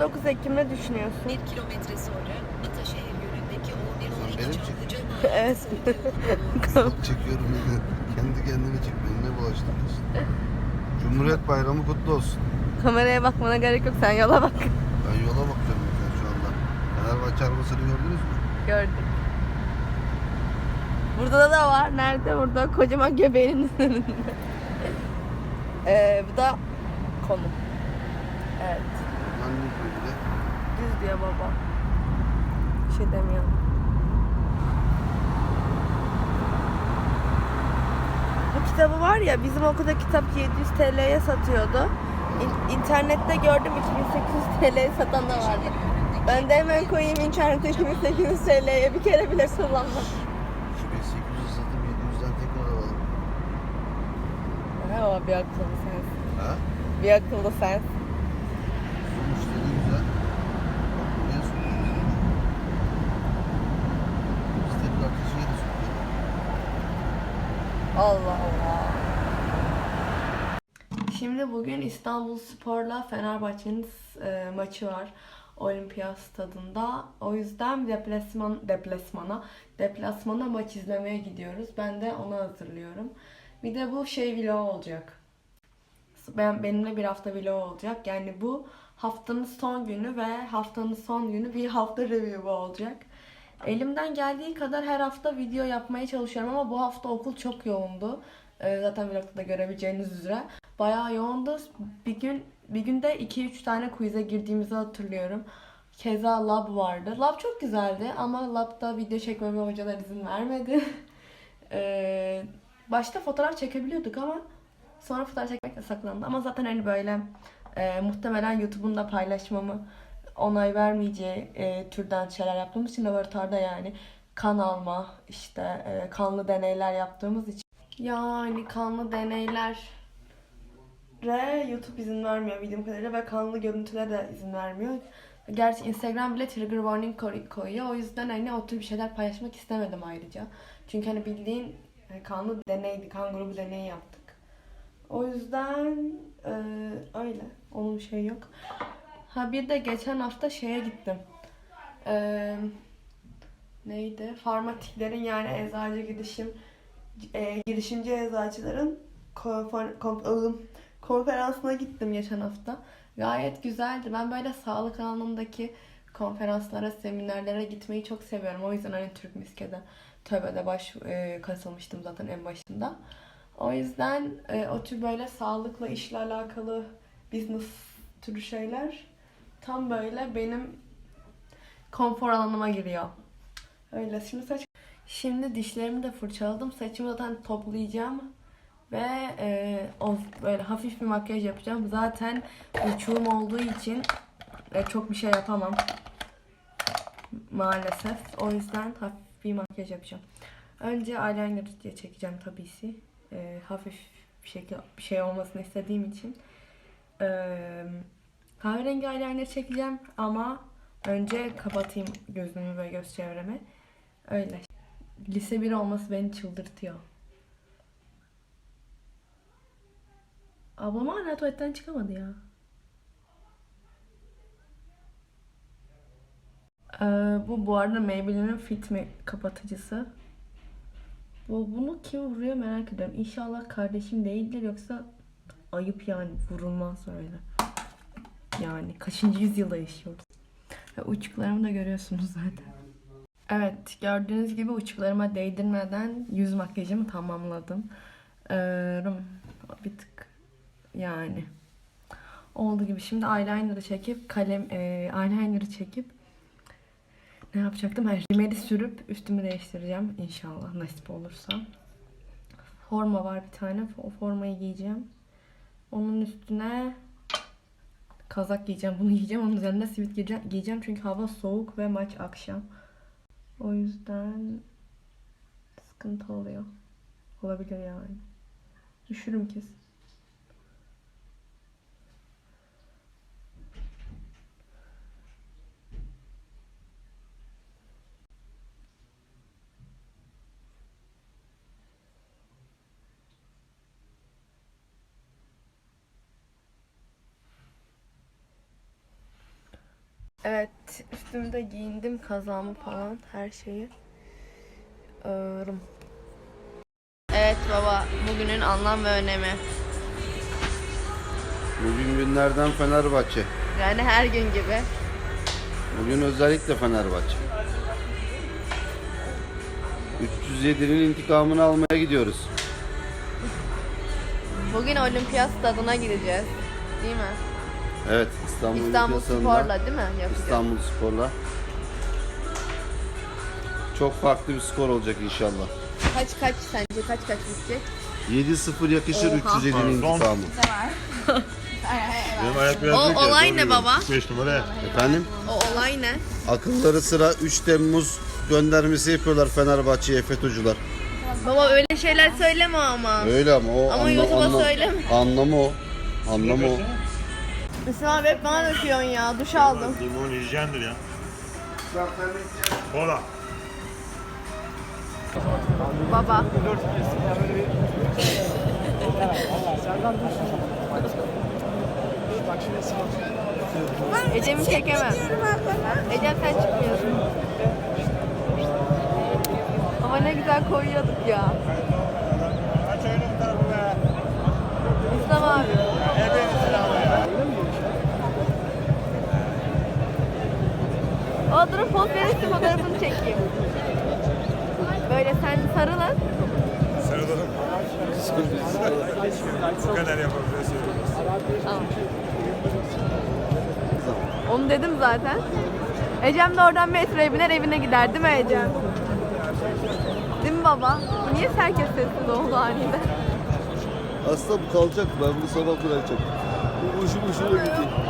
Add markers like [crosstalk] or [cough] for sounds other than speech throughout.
29 Ekim ne düşünüyorsun? Bir kilometre sonra Ataşehir yönündeki O112 benim Çamlıca Evet. Çekiyorum beni. Kendi kendime çek. Benimle bulaştırıyorsun. Cumhuriyet Bayramı kutlu olsun. Kameraya bakmana gerek yok sen yola bak. Ben yola bakıyorum zaten şu anda. Fenerbahçe arabasını gördünüz mü? Gördüm. Burada da var. Nerede? Burada kocaman göbeğinin [laughs] önünde. ee, bu da konu. Diyor baba. Bir şey demiyorum. Bu kitabı var ya bizim okulda kitap 700 TL'ye satıyordu. İn- internette gördüm 2800 TL'ye satan da vardı. Ben de hemen koyayım internete 2800 TL'ye bir kere bile kullanmam. Şu 1800'ü satıp 700'den tekrar alalım. Ha, bir akıllı sensin. Ha? Bir akıllı sensin. Sonuçları güzel. Bak buraya sokuyoruz. Bizde bir dakika şeye de sokuyorlar. Allah Allah. Şimdi bugün İstanbul Spor'la Fenerbahçe'nin e, maçı var. Olimpiyat stadında. O yüzden deplasman deplasmana deplasmana maç izlemeye gidiyoruz. Ben de onu hazırlıyorum. Bir de bu şey vlog olacak. Ben benimle bir hafta vlog olacak. Yani bu haftanın son günü ve haftanın son günü bir hafta review olacak. Elimden geldiği kadar her hafta video yapmaya çalışıyorum ama bu hafta okul çok yoğundu. Ee, zaten vlogda da görebileceğiniz üzere. Bayağı yoğundu. Bir gün bir günde 2-3 tane quiz'e girdiğimizi hatırlıyorum. Keza lab vardı. Lab çok güzeldi ama labda video çekmeme hocalar izin vermedi. [laughs] Ee, başta fotoğraf çekebiliyorduk ama sonra fotoğraf çekmek yasaklandı. Ama zaten hani böyle e, muhtemelen YouTube'un da paylaşmamı onay vermeyeceği e, türden şeyler yaptığımız için laboratuvarda yani kan alma, işte e, kanlı deneyler yaptığımız için. Yani kanlı deneyler YouTube izin vermiyor bildiğim kadarıyla ve kanlı görüntülere de izin vermiyor. Gerçi Instagram bile trigger warning koy- koyuyor. O yüzden hani o tür bir şeyler paylaşmak istemedim ayrıca. Çünkü hani bildiğin e, kanlı deneydi, kan grubu deneyi yaptık. O yüzden e, öyle. Onun bir şey yok. Ha bir de geçen hafta şeye gittim. Ee, neydi? Farmatiklerin yani eczacı gidişim e, girişimci eczacıların ıı, konferansına gittim geçen hafta. Gayet güzeldi. Ben böyle sağlık alanındaki konferanslara, seminerlere gitmeyi çok seviyorum. O yüzden hani Türk Miske'de, TÖBE'de baş e, katılmıştım zaten en başında. O yüzden e, o tür böyle sağlıkla işle alakalı business türü şeyler tam böyle benim konfor alanıma giriyor. Öyle. Şimdi saç Şimdi dişlerimi de fırçaladım. Saçımı zaten toplayacağım. Ve e, o böyle hafif bir makyaj yapacağım. Zaten uçuğum olduğu için e, çok bir şey yapamam. Maalesef. O yüzden hafif bir makyaj yapacağım. Önce eyeliner diye çekeceğim tabii ki. E, hafif bir şekilde bir şey olmasını istediğim için. E, kahverengi eyeliner çekeceğim ama önce kapatayım gözümü ve göz çevremi. Öyle. Lise 1 olması beni çıldırtıyor. Ablam hala tuvaletten çıkamadı ya. Ee, bu bu arada Maybelline'in Fit Me kapatıcısı. Bu, bunu kim vuruyor merak ediyorum. İnşallah kardeşim değildir yoksa ayıp yani vurulmaz öyle. Yani kaçıncı yüzyılda yaşıyoruz. Ve uçuklarımı da görüyorsunuz zaten. Evet gördüğünüz gibi uçuklarıma değdirmeden yüz makyajımı tamamladım. Ee, bir tık yani oldu gibi. Şimdi eyeliner'ı çekip kalem e, eyeliner'ı çekip ne yapacaktım? Her rimeli sürüp üstümü değiştireceğim inşallah nasip olursa. Forma var bir tane. O formayı giyeceğim. Onun üstüne kazak giyeceğim. Bunu giyeceğim. Onun üzerine sivit giyeceğim, giyeceğim. Çünkü hava soğuk ve maç akşam. O yüzden sıkıntı oluyor. Olabilir yani. Üşürüm kesin. Evet, üstümde giyindim kazağımı falan, her şeyi. Ağırım. Evet baba, bugünün anlam ve önemi. Bugün günlerden Fenerbahçe. Yani her gün gibi. Bugün özellikle Fenerbahçe. 307'nin intikamını almaya gidiyoruz. Bugün olimpiyat stadına gideceğiz. Değil mi? Evet İstanbul, İstanbul Spor'la değil mi? Yapacağız. İstanbul Spor'la. Çok farklı bir skor olacak inşallah. Kaç kaç sence kaç kaç bitecek? 7-0 yakışır Oha. 307'nin intikamı. Benim ayak biraz O büyük ya, olay zor ne yürüyorum. baba? 45 numara. Efendim? O olay ne? Akılları sıra 3 Temmuz göndermesi yapıyorlar Fenerbahçe'ye FETÖ'cüler. Baba öyle şeyler söyleme ama. Öyle ama o Ama YouTube'a söyleme. Anlamı o. Anlamı o. Müslüm abi hep bana döküyorsun ya. Duş aldım. Limon hijyendir ya. Kola. Baba. Ecem'i çekemem. Ecem sen çıkmıyorsun. Ama ne güzel koyuyorduk ya. Durun poz verirsin fotoğrafını çekeyim. Böyle sen sarılın. Sarılalım. Bu kadar yapabiliriz. Tamam. Onu dedim zaten. Ecem de oradan metroya biner evine gider değil mi Ecem? Değil mi baba? Bu niye herkes sessiz oldu aniden? Aslında bu kalacak. Ben bunu sabah bırakacağım. Bu boşu boşuna gidiyor.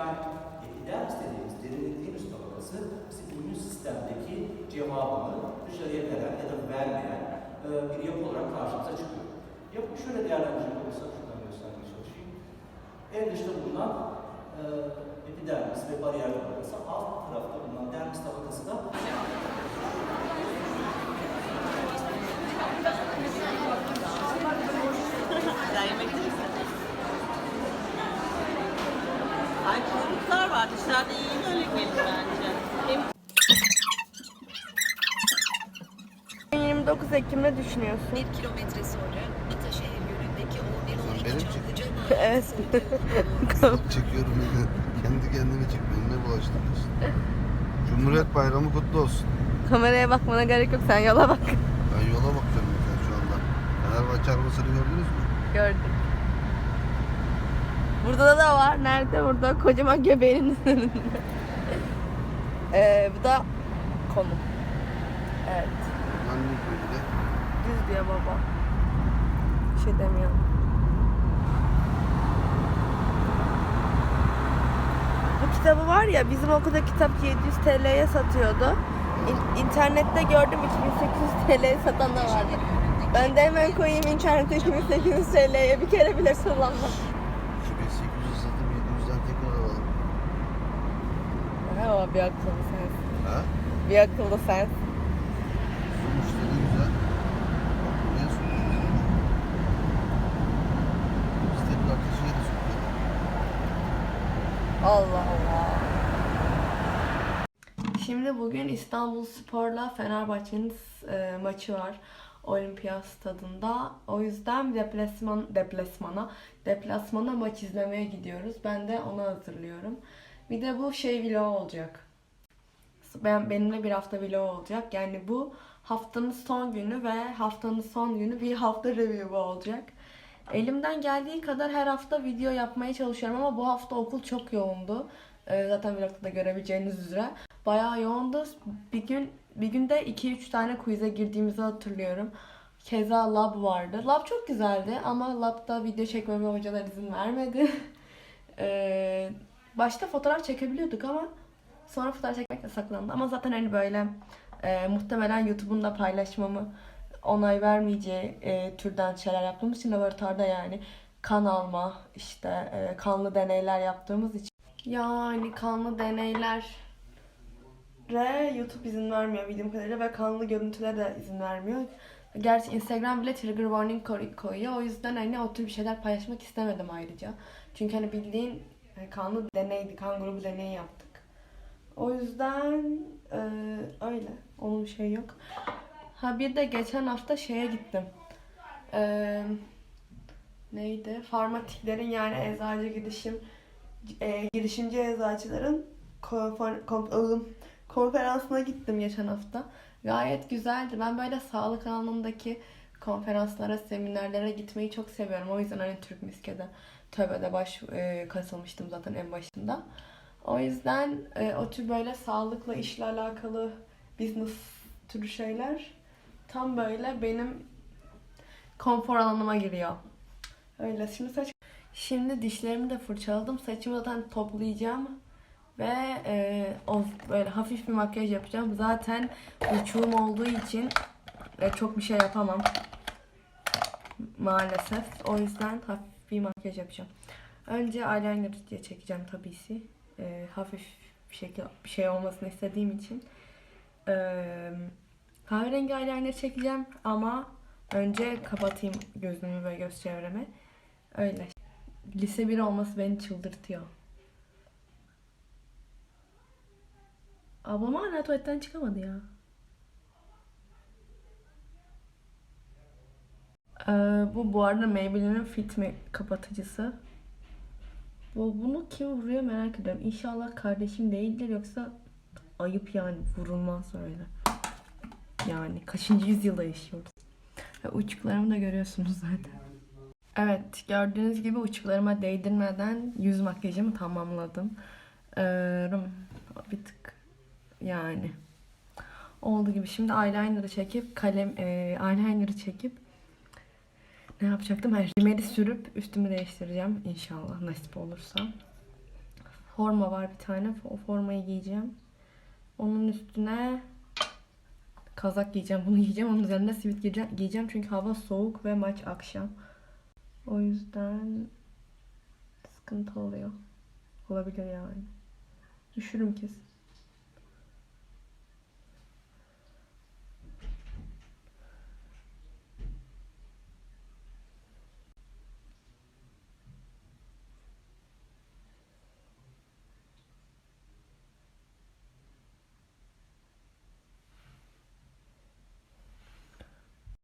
Yani epidermis dediğimiz üst tabakası bizim immün sistemdeki cevabını dışarıya veren ya da vermeyen e, bir yapı olarak karşımıza çıkıyor. Yapı şöyle değerlendirecek olursak şuradan göstermeye çalışayım. En dışta bulunan e, epidermis ve bariyer tabakası, alt tarafta bulunan dermis tabakası da dışarıda iyi öyle gelir bence. Hem 29 Ekim ne düşünüyorsun? Bir kilometre sonra Ataşehir yönündeki O112 benim Çamlıca Evet. [laughs] Çekiyorum beni. Kendi kendime çek. Beni ne bulaştırıyorsun? Cumhuriyet Bayramı kutlu olsun. Kameraya bakmana gerek yok sen yola bak. Ben yola bakıyorum bir şu anda. Fenerbahçe arabasını gördünüz mü? Gördük. Burada da var. Nerede? Burada kocaman göbeğinin önünde. ee, bu da konum. Evet. Lan ne böyle? Düz diyor baba. Bir şey demiyorum. Bu kitabı var ya bizim okulda kitap 700 TL'ye satıyordu. İn- internette gördüm 2800 TL'ye satan da vardı. Ben de hemen koyayım internete 2800 TL'ye bir kere bile kullanmam. 2800 satıp 700'den tekrar alalım. O bir akıllı sensin. Ha? Bir akıllı güzel. Sokuyoruz. Allah Allah. Şimdi bugün İstanbul Spor'la Fenerbahçe'nin e, maçı var. Olimpiyat stadında. O yüzden deplasman, deplasmana, deplasmana maç izlemeye gidiyoruz. Ben de ona hazırlıyorum. Bir de bu şey vlog olacak. Ben benimle bir hafta vlog olacak. Yani bu haftanın son günü ve haftanın son günü bir hafta review olacak. Elimden geldiği kadar her hafta video yapmaya çalışıyorum ama bu hafta okul çok yoğundu. Ee, zaten vlogda da görebileceğiniz üzere. Bayağı yoğundu. Bir gün bir günde 2-3 tane quiz'e girdiğimizi hatırlıyorum. Keza lab vardı. Lab çok güzeldi ama labda video çekmeme hocalar izin vermedi. [laughs] Ee, başta fotoğraf çekebiliyorduk ama sonra fotoğraf çekmek yasaklandı. Ama zaten hani böyle e, muhtemelen YouTube'un da paylaşmamı onay vermeyeceği e, türden şeyler yaptığımız için laboratuvarda yani kan alma, işte e, kanlı deneyler yaptığımız için. Yani kanlı deneyler YouTube izin vermiyor bildiğim kadarıyla ve kanlı görüntülere de izin vermiyor. Gerçi Instagram bile trigger warning koy- koyuyor. O yüzden hani o tür bir şeyler paylaşmak istemedim ayrıca. Çünkü hani bildiğin e, kanlı deneydi, kan grubu deneyi yaptık. O yüzden e, öyle. Onun bir şey yok. Ha bir de geçen hafta şeye gittim. E, neydi? Farmatiklerin yani eczacı girişim e, girişimci eczacıların konfer, kon- konferansına gittim geçen hafta. Gayet güzeldi. Ben böyle sağlık alanındaki konferanslara, seminerlere gitmeyi çok seviyorum. O yüzden hani Türk Miske'de, TÖBE'de baş e, katılmıştım zaten en başında. O yüzden e, o tür böyle sağlıkla işle alakalı business türü şeyler tam böyle benim konfor alanıma giriyor. Öyle. Şimdi saç Şimdi dişlerimi de fırçaladım. Saçımı zaten toplayacağım. Ve e, o böyle hafif bir makyaj yapacağım. Zaten uçuğum olduğu için e, çok bir şey yapamam. Maalesef. O yüzden hafif bir makyaj yapacağım. Önce eyeliner diye çekeceğim tabii ki. E, hafif bir şekil bir şey olmasını istediğim için. E, kahverengi eyeliner çekeceğim ama önce kapatayım gözümü ve göz çevremi. Öyle. Lise 1 olması beni çıldırtıyor. Ablam hala tuvaletten çıkamadı ya. Ee, bu bu arada Maybelline'in Fit Me kapatıcısı. Bu, bunu kim vuruyor merak ediyorum. İnşallah kardeşim değildir yoksa ayıp yani vurulmaz öyle. Yani kaçıncı yüzyılda yaşıyoruz. Ve uçuklarımı da görüyorsunuz zaten. Evet, gördüğünüz gibi uçlarıma değdirmeden yüz makyajımı tamamladım. Ee, bir tık yani oldu gibi. Şimdi eyeliner'ı çekip kalem e, eyeliner'ı çekip ne yapacaktım? Ben rimeli sürüp üstümü değiştireceğim inşallah nasip olursa. Forma var bir tane. O formayı giyeceğim. Onun üstüne kazak giyeceğim. Bunu giyeceğim. Onun üzerine sivit giyeceğim, giyeceğim çünkü hava soğuk ve maç akşam. O yüzden sıkıntı oluyor. Olabilir yani. Düşürüm kesin.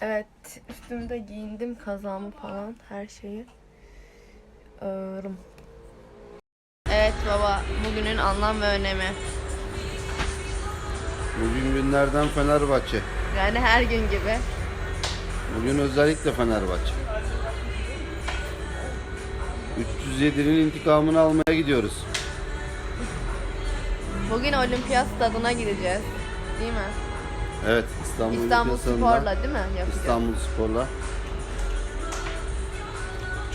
Evet, üstümde giyindim kazağımı falan her şeyi. Ağırım. Evet baba, bugünün anlam ve önemi. Bugün günlerden Fenerbahçe. Yani her gün gibi. Bugün özellikle Fenerbahçe. 307'nin intikamını almaya gidiyoruz. Bugün olimpiyat stadına gideceğiz. Değil mi? Evet İstanbul, İstanbul Spor'la değil mi yapacağız? İstanbul Spor'la.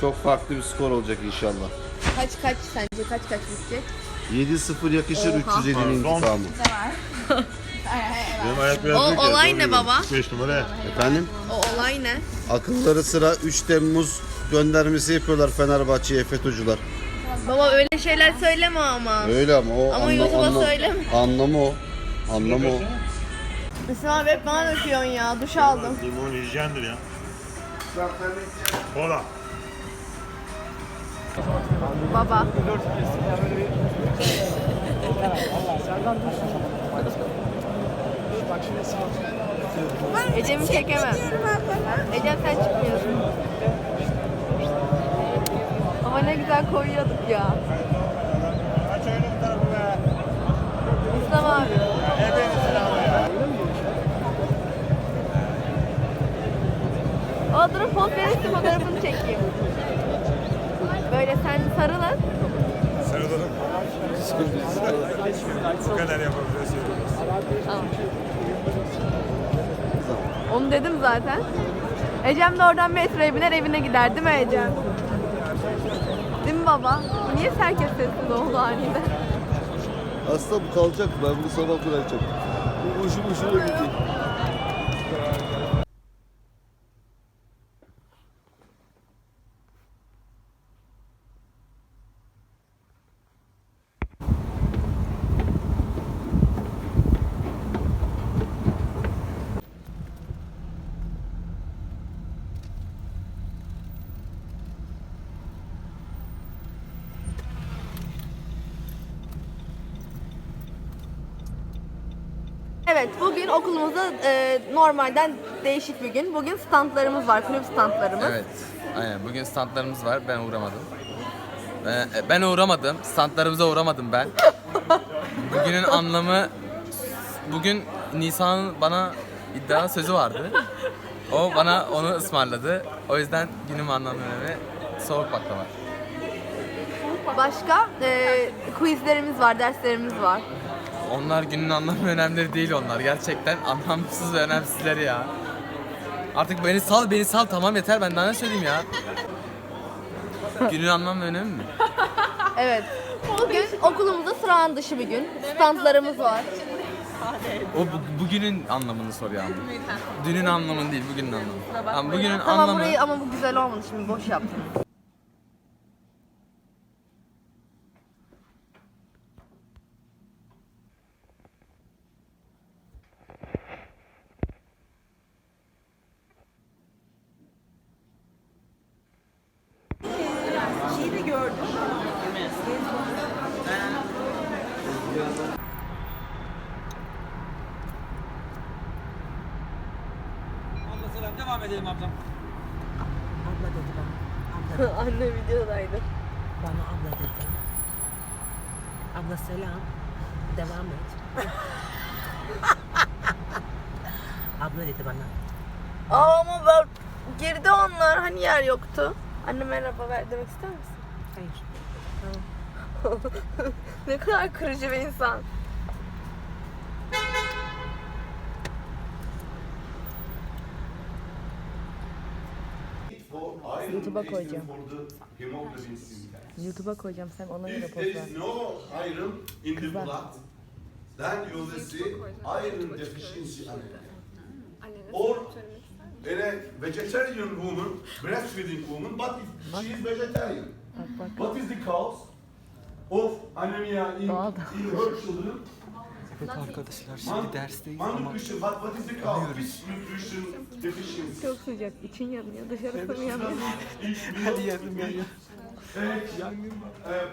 Çok farklı bir skor olacak inşallah. Kaç kaç sence kaç kaç bitecek? 7-0 yakışır Oha. 307'nin Pardon. intikamı. [laughs] Benim ayak biraz O büyük ya, olay ne baba? 45 numara. Efendim? O olay ne? Akılları sıra 3 Temmuz göndermesi yapıyorlar Fenerbahçe'ye FETÖ'cüler. Baba öyle şeyler söyleme ama. Öyle ama o Ama YouTube'a söyleme. Anlamı o. Anlamı o. Abi hep bana döküyorsun ya. Duş aldım. Limon hijyendir ya. Kola. Baba. Ecem'i çekemem. Ecem sen çıkmıyorsun. Ama ne güzel koyuyorduk ya. Poz verirsin fotoğrafını çekeyim. Böyle sen sarılın. Sarılalım. bu kadar yapabiliyorsun. Tamam. Onu dedim zaten. Ecem de oradan metroya biner evine gider değil mi Ecem? Değil mi baba? Niye herkes sessiz oldu aniden? Aslında bu kalacak. Ben bunu sabah bırakacağım. Bu uçu uçuna gidecek. Evet, bugün okulumuzda e, normalden değişik bir gün. Bugün standlarımız var, kulüp standlarımız. Evet. Aynen. Bugün standlarımız var. Ben uğramadım. Ben, ben uğramadım. Standlarımıza uğramadım ben. [laughs] Bugünün anlamı bugün Nisan'ın bana iddia sözü vardı. O bana onu ısmarladı. O yüzden günün anlamı önemi soğuk baklava. Başka e, quizlerimiz var, derslerimiz var. Onlar günün anlamı önemleri değil onlar. Gerçekten anlamsız ve önemsizleri ya. Artık beni sal, beni sal tamam yeter ben daha ne söyleyeyim ya. günün anlamı ve önemi mi? [laughs] Evet. Bugün okulumuzda sıradan dışı bir gün. Standlarımız var. O bu- bugünün anlamını soruyor ama. Dünün anlamını değil, bugünün anlamı. Ama bugünün Tamam anlamı burayı ama bu güzel olmadı şimdi boş yaptım. Şeyi de gördüm. Abla selam devam edelim ablam. Abla dedi bana. Abla, Anne videodaydı. bana abla dedi. Abla selam. Devam et. abla dedi bana. Aa, ama ben girdi onlar hani yer yoktu. Anne merhaba ver demek ister misin? Hayır. [laughs] Ne kadar kırıcı bir insan. YouTube'a koyacağım. YouTube'a koyacağım sen ona göre there ver. is no iron in the blood, then you will see iron deficiency anemia. Or in a vegetarian woman, breastfeeding woman, but if she is vegetarian, Bak bak. what is the cause of anemia in, in her children? Evet arkadaşlar şimdi dersteyiz ama deficiency? Çok sıcak için yanıyor dışarısı mı yanıyor? hadi yardım ya. Evet, yangın var.